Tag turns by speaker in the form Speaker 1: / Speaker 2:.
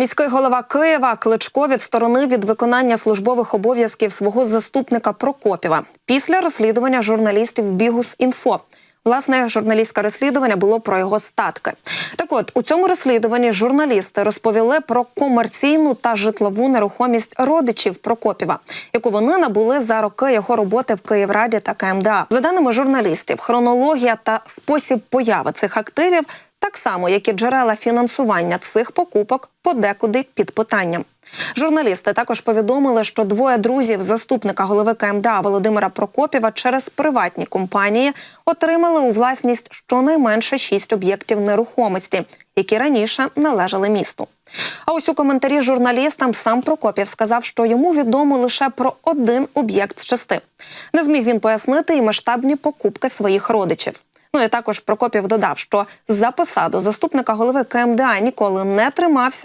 Speaker 1: Міський голова Києва Кличко відсторонив від виконання службових обов'язків свого заступника Прокопєва після розслідування журналістів Бігус інфо. Власне, журналістське розслідування було про його статки. Так от у цьому розслідуванні журналісти розповіли про комерційну та житлову нерухомість родичів Прокопєва, яку вони набули за роки його роботи в Київраді та КМДА. За даними журналістів, хронологія та спосіб появи цих активів так само, як і джерела фінансування цих покупок, подекуди під питанням. Журналісти також повідомили, що двоє друзів заступника голови КМДА Володимира Прокопєва через приватні компанії отримали у власність щонайменше шість об'єктів нерухомості, які раніше належали місту. А ось у коментарі журналістам сам Прокопів сказав, що йому відомо лише про один об'єкт з шести. Не зміг він пояснити і масштабні покупки своїх родичів. Ну і також Прокопів додав, що за посаду заступника голови КМДА ніколи не тримався